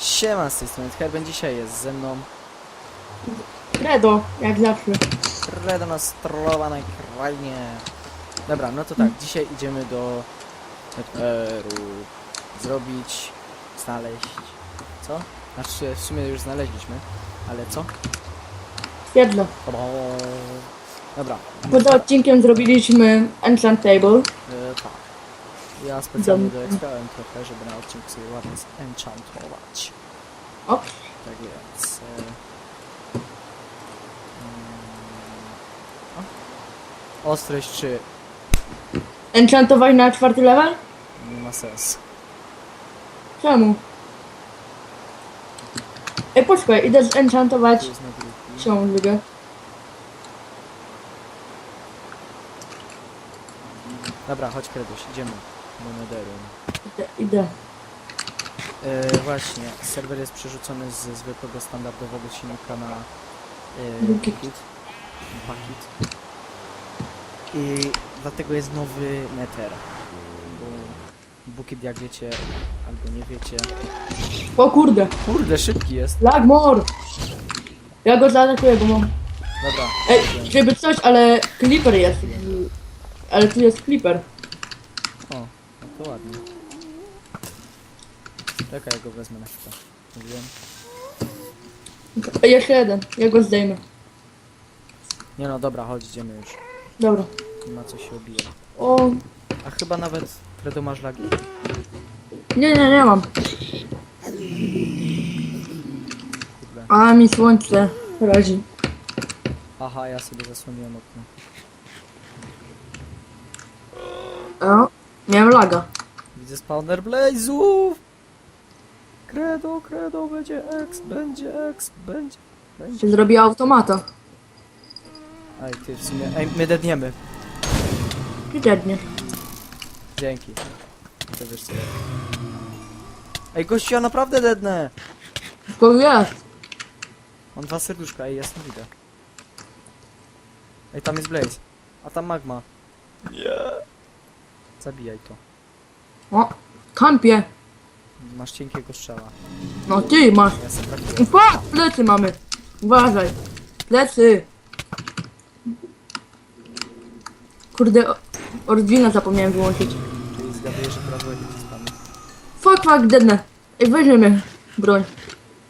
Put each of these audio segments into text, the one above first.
Siema, z tej strony Herben, dzisiaj jest ze mną Credo, jak zawsze. Redo na strollowanej krainie. Dobra, no to tak, dzisiaj idziemy do Peru zrobić, znaleźć, co? Znaczy, w sumie już znaleźliśmy, ale co? Jedno. Dobra, Poza odcinkiem zrobiliśmy Enchant Table. e, tak. Ja specjalnie Dom- doekspiałem trochę, żeby na odcinku sobie ładnie zenchantować. O, Tak więc. E, mm, o. Ostrość czy enchantować na czwarty level? nie ma sensu. Czemu? Ej, poczekaj, idę zenchantować Tu jest na drugi. książkę. Dobra, chodź Kreduś, idziemy Netheru. Idę, idę. E, właśnie, serwer jest przerzucony ze zwykłego standardowego silnika na e. Bukit. Bukit. I dlatego jest nowy Nether. Bo Bukit jak wiecie, albo nie wiecie. O kurde, Kurde, szybki jest. Lagmor! Ja go zaatakuję, bo mam... Dobra. Ej, żeby coś, ale Clipper jest. Ale tu jest Clipper. O, no to ładnie. Czekaj, ja go wezmę na chwilę. Mówiłem. Jeszcze jeden, ja go zdejmę. Nie no, dobra, chodź, idziemy już. Dobra. Nie ma co się obijać. O, A chyba nawet Fredo masz lagi? nie, nie, nie mam. A, mi słońce razi. Aha, ja sobie zasłoniłem okno. O, miałem laga. Widzę spawner blazów! Kredo, kredo, będzie X, będzie X, będzie, będzie. Się zrobiła automata. Ej, ty w sumie, ej, my dedniemy. Przyczepnie. Dzięki. To wiesz co. Ej, gościu, ja naprawdę dednę! Tylko jest. Mam dwa serduszka, ej, jasno widzę. Ej, tam jest blaze. A tam magma. Nie. Zabijaj to. O, kampie. Masz cienkiego strzała. No ty masz. Ja sobie trafiłem. Pa, plecy mamy. Uważaj. Plecy. Kurde, o- Ordzina zapomniałem wyłączyć. Czyli zgaduję, że teraz będzie spamy. Fuck, fuck, deadne. Ej, weźmiemy broń.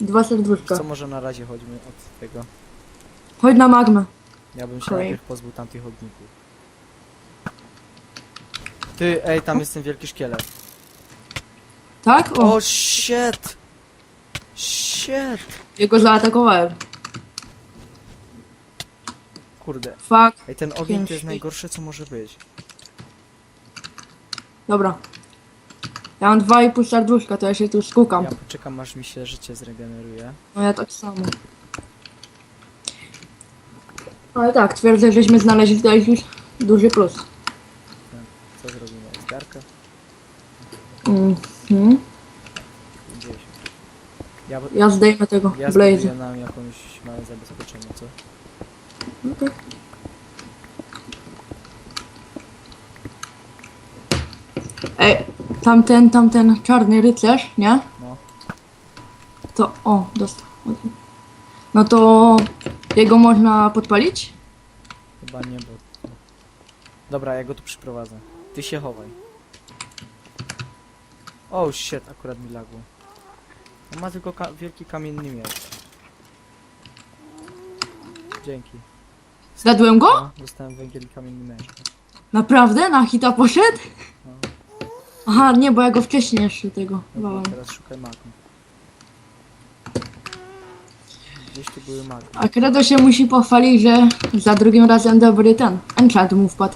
Dwa serduszka. Co może na razie chodźmy od tego. Chodź na magmę. Ja bym się Okej. najpierw pozbył tamtych ogników. Ty, ej, tam jest ten wielki szkielet. Tak? O, O, shit! Shit! jego zaatakowałem. Kurde. Fuck. Ej, ten ogień to jest najgorsze, co może być. Dobra. Ja mam dwa i pół serduszka, to ja się tu skukam. Ja poczekam, aż mi się życie zregeneruje. No ja tak samo. Ale tak, twierdzę, żeśmy znaleźli tutaj już duży plus. Co zrobimy? Zgarkę? Mhm. 50. Ja, Ja zdejmę tego ja nam jakąś małe zabezpieczenie, co? Okej. Ej, tamten, tamten czarny rycerz, nie? No. To, o, dostał. Okej. No to jego można podpalić? Chyba nie, bo... Dobra, ja go tu przyprowadzę. Ty się chowaj. Oh shit, akurat mi lagło. On ma tylko ka wielki kamienny miecz. Dzięki. Zgadłem go? No, dostałem węgiel i kamienny miecz. Naprawdę? Na hita poszedł? No. Aha, nie, bo ja go wcześniej jeszcze tego Dobra, bałem. teraz szukaj magmy. Gdzieś tu były magmy. A Credo się musi pochwalić, że za drugim razem dobry ten enchant mu wpadł.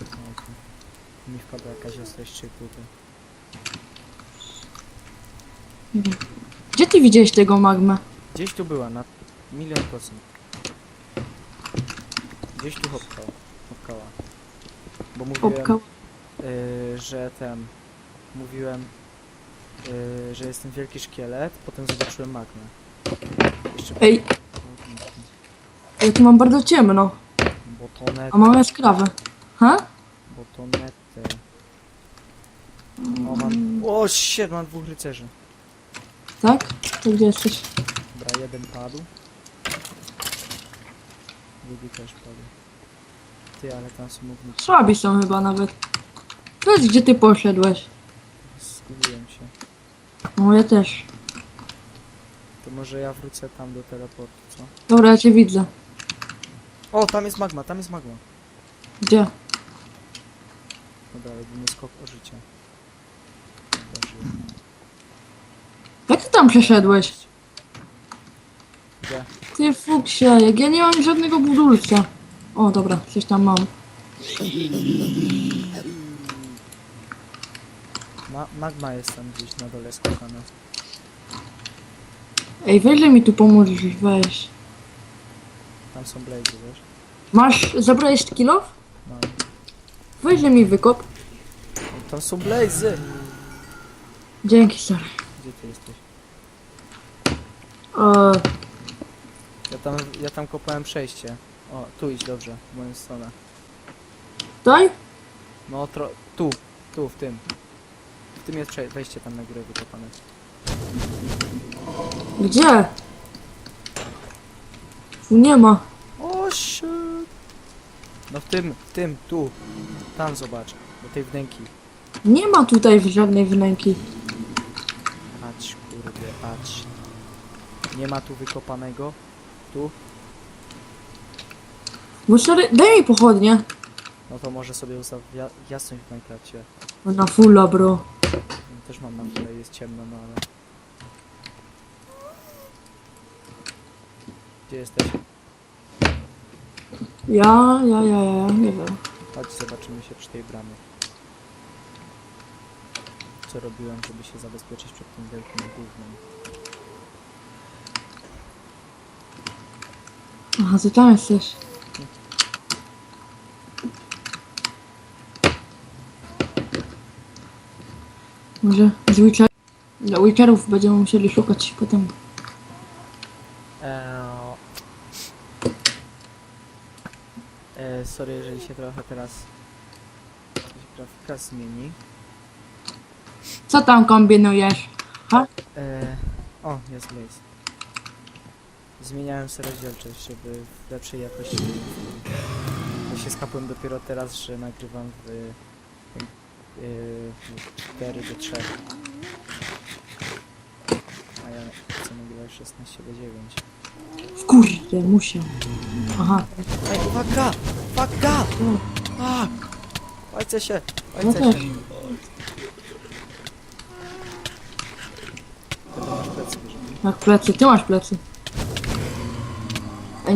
No, tu Mi czy kurde. Gdzie ty widziałeś tego magmę? Gdzieś tu była, na milion procent. Gdzieś tu hopkała. hopkała. Bo mówiłem, y, że ten... Mówiłem, y, że jest ten wielki szkielet, potem zobaczyłem magmę. Jeszcze... Ej, ja tu mam bardzo ciemno. Botonet, A mam jaskrawę. Ha? O, mam... O, shit, mam dwóch rycerzy. Tak? To gdzie jesteś? Dobra, jeden padł. Drugi też padł. Ty, ale tam są mównicy. Słabi są chyba nawet. Powiedz, gdzie ty poszedłeś? Zgubiłem się. No ja też. To może ja wrócę tam do teleportu, co? Dobra, ja cię widzę. O, tam jest magma, tam jest magma. Gdzie? Dobra, robimy skok o życie. Dobra, żyję. Jak ty tam przeszedłeś? Gdzie? Ty fuksie, jak ja nie mam żadnego budulca. O, dobra, coś tam mam. Ma magma jest tam gdzieś na dole skakana. Ej, weź że mi tu pomożesz, weź. Tam są blazy, wiesz? Masz, zabrałeś kilo? Mam. Weź że mi wykop. Tam są blazy! Dzięki, stary. Gdzie ty jesteś? Eee, Ja tam, ja tam kopałem przejście. O, tu idź dobrze, w moją stronę. daj? No, tro... tu, tu, w tym. W tym jest prze- wejście tam na górę wykopane. Gdzie? Tu nie ma. O, shit! No w tym, w tym, tu. Tam zobacz, do tej wnęki. Nie ma tutaj żadnej wnęki. Patrz, kurde, patrz. Nie ma tu wykopanego. Tu. Bo sorry, daj mi pochodnie. No to może sobie ustaw ja jasność w Minecrafcie. No Na fulla, bro. Ja Też mam na chwilę, jest ciemno, no ale... Gdzie jesteś? Ja, ja, ja, ja, nie wiem. Chodź, zobaczymy się przy tej bramie. Co robiłem, żeby się zabezpieczyć przed tym wielkim gównem. Aha, ty tam jesteś. Może z Witcher... Dla Witcherów będziemy musieli szukać potem. Eee... Sorry, jeżeli się trochę teraz... grafika zmieni. Co tam kombinujesz? Ha? Eee... O, jest Blaze. Zmieniałem sobie rozdzielczość, żeby w lepszej jakości... Ja się skapłem dopiero teraz, że nagrywam w... Yy, w 4 do 3. A ja chcę nagrywać 16 do 9. Kurde, muszę. Aha, Ej, uwaga! Uwaga! no, A! Walcie się! no Walcie też. się! To masz plecy, plecy, ty masz plecy.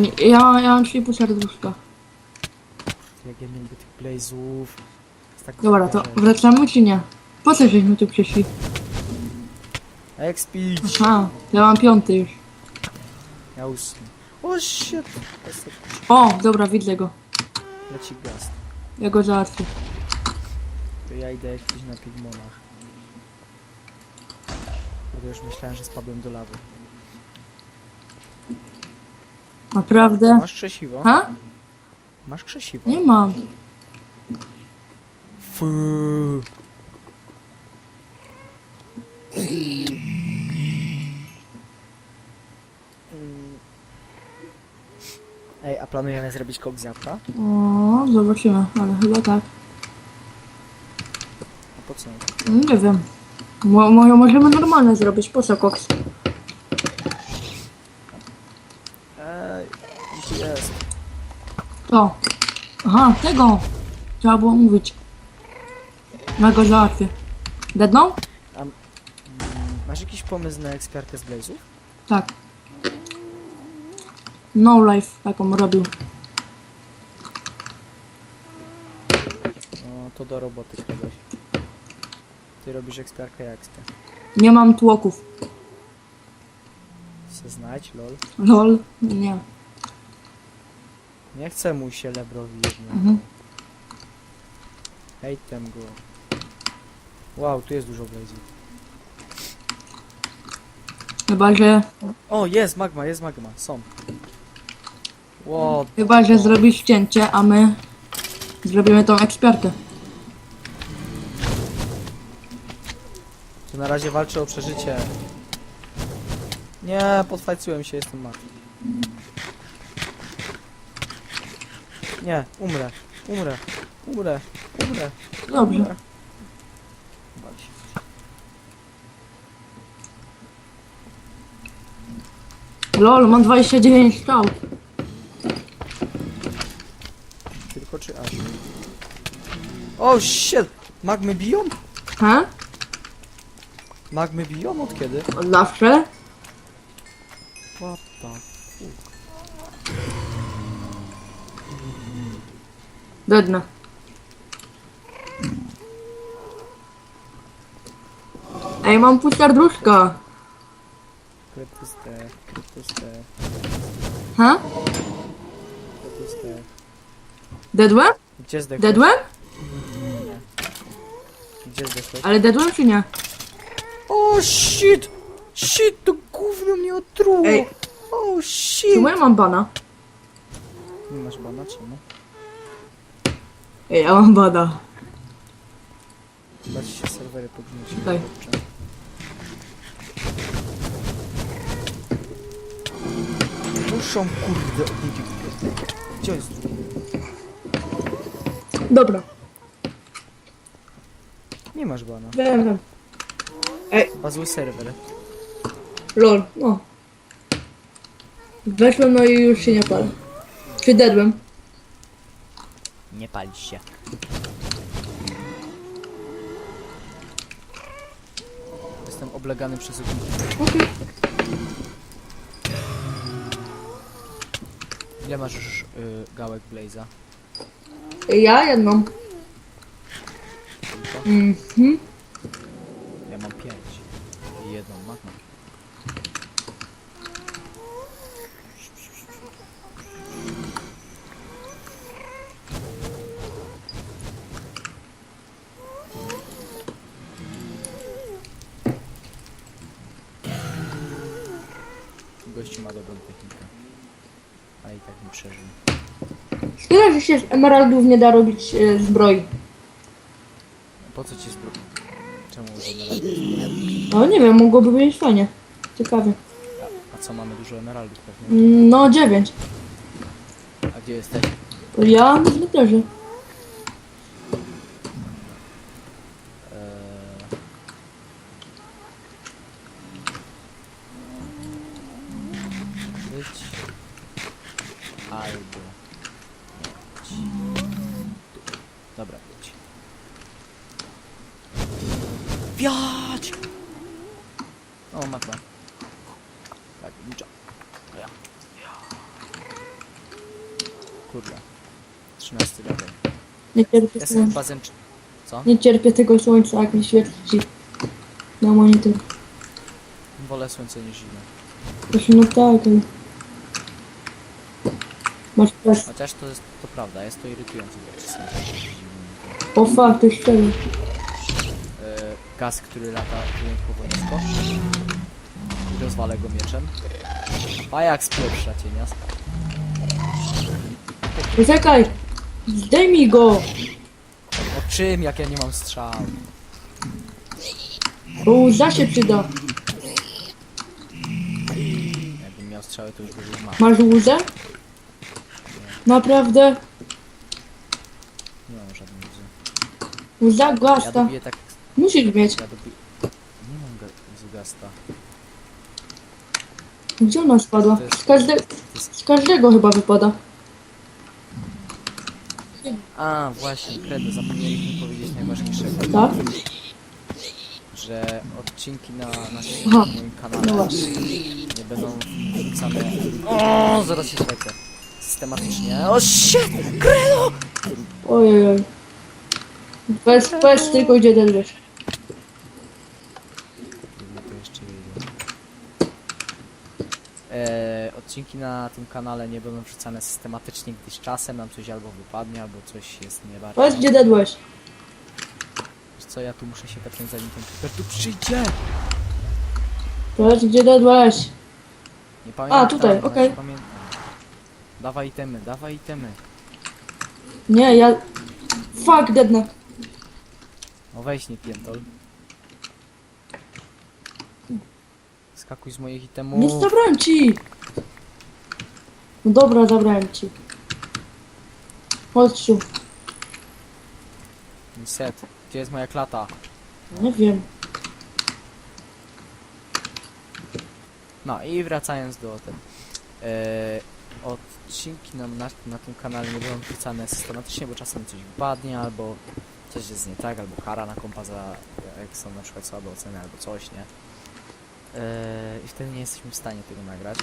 Ja, ja mam 3,5 serduszka. Jak ja miałby tych blazów. Jest tak Dobra, to super. wracamy czy nie? Po co żeśmy tu przyszli? Expić! Aha, ja mam piąty już. Ja usnę. O shit! O, dobra, widzę go. Leci gaz. Ja go załatwię. To ja idę jakiś na pigmonach. Bo już myślałem, że spadłem do lawy. Naprawdę? Masz krzesiwo? Ha? Masz krzesiwo? Nie mam. Fu. Ej, a planujemy zrobić kok z jabłka? O, zobaczymy, ale chyba tak. A po co? Nie wiem. Mo, mo, możemy normalne zrobić, po co koks? Ej, gdzie jest? To. Aha, tego. Trzeba było mówić. Ja go załatwię. Deadną? Mm, Masz jakiś pomysł na ekspiarkę z Blazów? Tak. No life, taką robił. No to do roboty kogoś. Ty robisz ekspiarkę jak ekspia. Nie mam tłoków. Se znajdź, lol. Lol, nie. Nie chcę mu się lebrowi jedno. Mhm. Hejtem go. Wow, tu jest dużo Blazów. Chyba, że, O, jest magma, jest magma, są. Wow, chyba, że zrobisz cięcie, a my zrobimy tą ekspiarkę. To na razie walczę o przeżycie. Nie, podfajcułem się, jestem martwy. Nie, umrę, umrę, umrę, umrę. Dobrze. się. Lol, mam 29 strzał. Tylko czy aż? O, shit! Magmy biją? He? Magmy biją od kiedy? Od zawsze? Dedne. Ej, mam pół serduszka. Krypuste, krypuste, He? krypuste. Dedłem? Gdzie zdechłeś? Dedłem? Gdzie zdechłeś? Ale dedłem czy nie? O shit! Shit, to gówno mnie otruło! Ej. O shit! Czemu ja mam bana? Nie masz bana, czemu? Ej, ja mam bana. Chyba ci się serwery podnieciły. Daj. kurczę. Muszą kurde od nich Gdzie jest drugi? Dobra. Nie masz bana. Wiem, wiem. Chyba zły serwer. Lol, no. Weszłem, no i już się nie palę. Czy dedłem? Nie palić się. Jestem oblegany przez. Okej. Ile masz już y, gałek Blaze'a? Ja jedną. Mhm. Ja mam pięć. I jedną magmę. Gościu ma dobrą technikę. A przeżył. Szkoda, że się z emeraldów nie da robić e, zbroi. Po co ci zbroj? Czemu emeraldów? No nie wiem, mogłoby być fajnie. Ciekawie. A, a co mamy dużo emeraldów pewnie? Mm, No dziewięć. A gdzie jesteś? Ja myślę też. Kurde. 13 level. Nie cierpię, Jestem słońca. bazem... Co? nie cierpię tego słońca, jak mi świeci ci na monitor. Wolę słońce niż zimę. Proszę, no tak, ale... Masz. Chociaż to jest to prawda, jest to irytujące bo. O fuck, to jest szczerze. E, gaz, który lata wyjątkowo nisko. I rozwalę go mieczem. A jak spieprza cienia. Poczekaj! Zdejmij go! O czym, jak ja nie mam strzał? Bo łza się przyda. Jakbym miał strzały, to już by był ma. Masz łzę? Naprawdę? Nie mam żadnej łzy. Łza Ja gasta. dobiję tak... Musisz mieć. Ja dobiję... Nie mam ga- łzy gasta. Gdzie ona spadła? Z, każde... z każdego chyba wypada. A, właśnie, kredo, zapomnieliśmy powiedzieć najważniejszego. Tak? Że odcinki na naszym Aha. moim No kanale właśnie. nie będą wrzucane. O, zaraz się świecę. Systematycznie. O shit! Kredo! Ojej. oj. Bez, bez tylko gdzie dedrzesz. Ile to jeszcze jedzie? Eee, odcinki na tym kanale nie będą wrzucane systematycznie, gdyż czasem nam coś albo wypadnie, albo coś jest nie bardzo. Gdzie dedłeś. Wiesz co, ja tu muszę się tepnąć zanim ten creeper tu przyjdzie! Powiedz gdzie dedłeś. Nie pamiętam. tutaj, znaczy okej. Pamiętam. Dawaj itemy, dawaj itemy. Nie, ja... Fuck, dednę. No weź nie pierdol. Skakuj z moich itemów. Nie zabrałem ci! No dobra, zabrałem ci. Chodź tu. Set. Gdzie jest moja klata? Nie wiem. No i wracając do ten. E, odcinki nam na, na tym kanale nie będą wrzucane systematycznie, bo czasem coś wypadnie, albo coś jest nie tak, albo kara na kompa za jak są na przykład słabe oceny, albo coś, nie? E, I wtedy nie jesteśmy w stanie tego nagrać.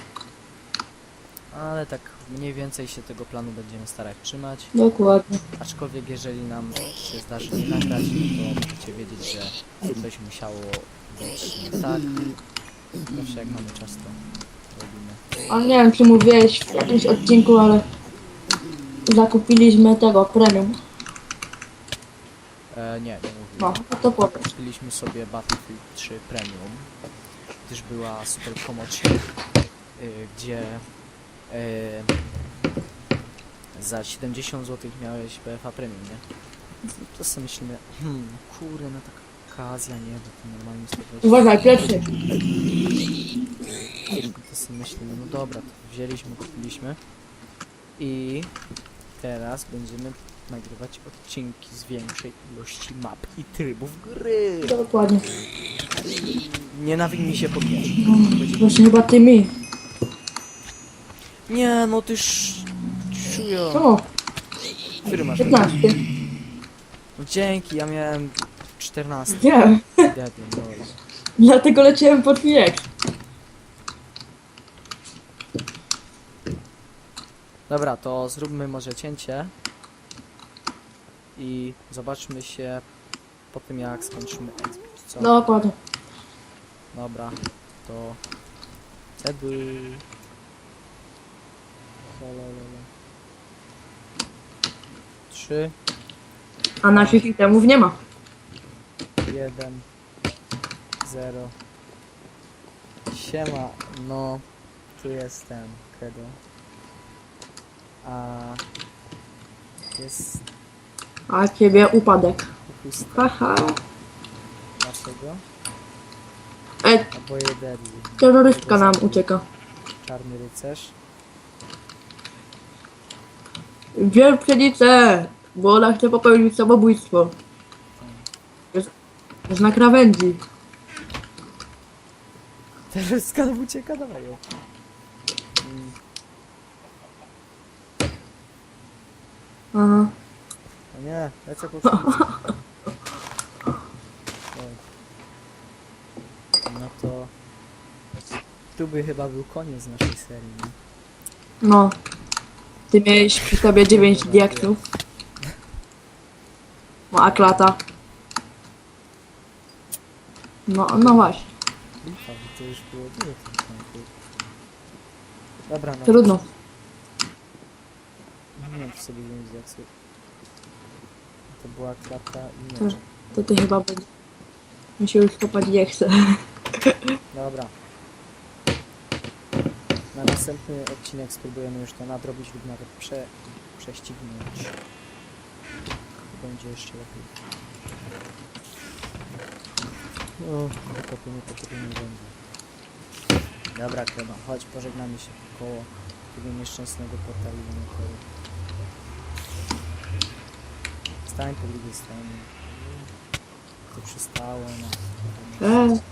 Ale tak mniej więcej się tego planu będziemy starać trzymać. Dokładnie. Aczkolwiek jeżeli nam się zdarzy nie nagrać, to możecie wiedzieć, że coś musiało być nie tak. Zawsze jak mamy czas to robimy. A nie wiem, czy mówiłeś w jakimś odcinku, ale zakupiliśmy tego premium. E, nie, nie mówiłem. no to powiem. Kupiliśmy sobie Battlefield 3 Premium, gdyż była super promocja, y, gdzie za 70 zł miałeś BFA Premium, nie? To sobie myślimy, hmm, kurde, no taka okazja, nie, bo to normalnie 120 Uważaj, pierwszy. To sobie myślimy, no dobra, to wzięliśmy, kupiliśmy i teraz będziemy nagrywać odcinki z większej ilości map i trybów gry. Dokładnie. Nie nawin mi się podnieść. Właśnie chyba ty mi. Nie, no tyż... Czuję. O, Który masz? 15. No dzięki, ja miałem 14. Nie, Deadly, no. dlatego leciałem po twijek. Dobra, to zróbmy może cięcie i zobaczmy się po tym jak skończymy co? Dokładnie. Dobra, to wtedy... Trzy, A naszych itemów nie ma. jeden, zero. Siema, no, tu jestem, Kedo. A jest A ciebie upadek. Haha. Dlaczego? Ej, Oboje deadly. terrorystka nam ucieka. Czarny rycerz. Wierpszenicę! Bo ona chce popełnić samobójstwo. Jest, jest na krawędzi. Teraz skarb ucieka, dawaj ją. Mm, Aha. Nie, lecę po. Oj. No to... Tu by chyba był koniec naszej serii, nie? No. Ty miałeś przy sobie 9 diaktów. No a klata. No, no właśnie. Bo to już było dużo. Dobra, no. Trudno. Nie wiem, czy sobie wziąć z. To była klata i To- nie. To ty chyba będzie. Mi się już kopać nie chce. Dobra. Na następny odcinek spróbujemy już to nadrobić lub nawet prze, prześcignąć. Będzie jeszcze lepiej. O, potopienie, potopienie będzie. Dobra, Krema, chodź, pożegnamy się koło tego nieszczęsnego portalu motoru. Stań po drugiej stronie. To przystało na... Eee.